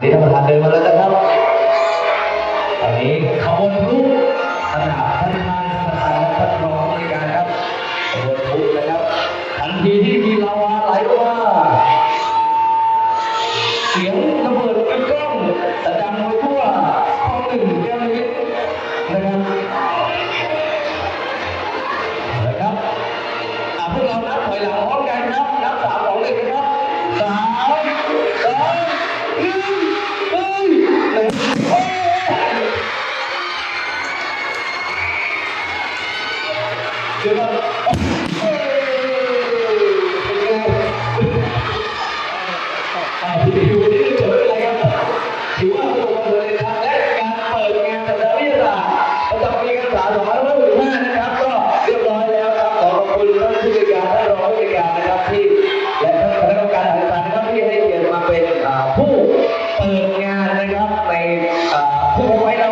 นี่ท่านประธานเดินมาแล้วนะครับตอนนี้ขบวนพลุขนาดท่านประธานประธานและท่านรองผู้การครับขบวนพลุนะครับทันทีที่มีลาวาไหลออกมาเสียงระเบิดกึกก้องแต่ดังไปทั่วห้องหนึ่งแก้วนิดนะครับนะครับอะพวกเรานับถอยหลังพร้อมกัน ห้เกียรติมาเป็นอ่าผู้เปิดงานนะครับในอ่าผู้ไว้เรา